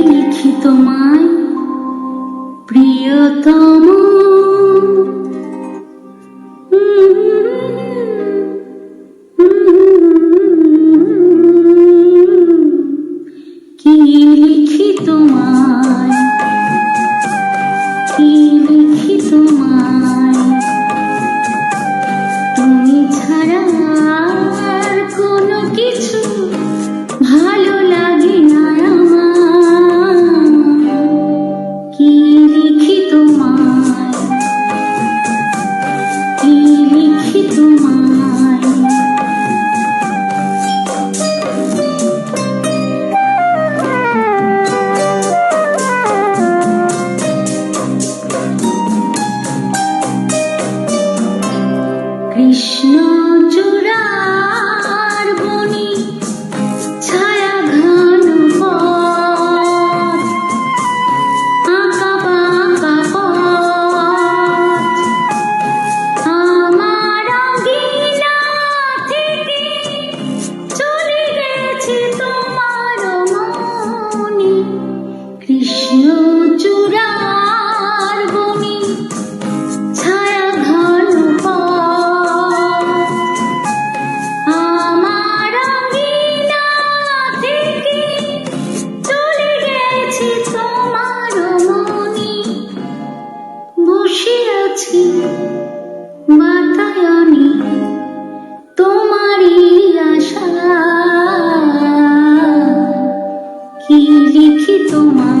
লিখি তোমায় প্রিয়তম Krishna. লিখি তোমার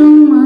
tão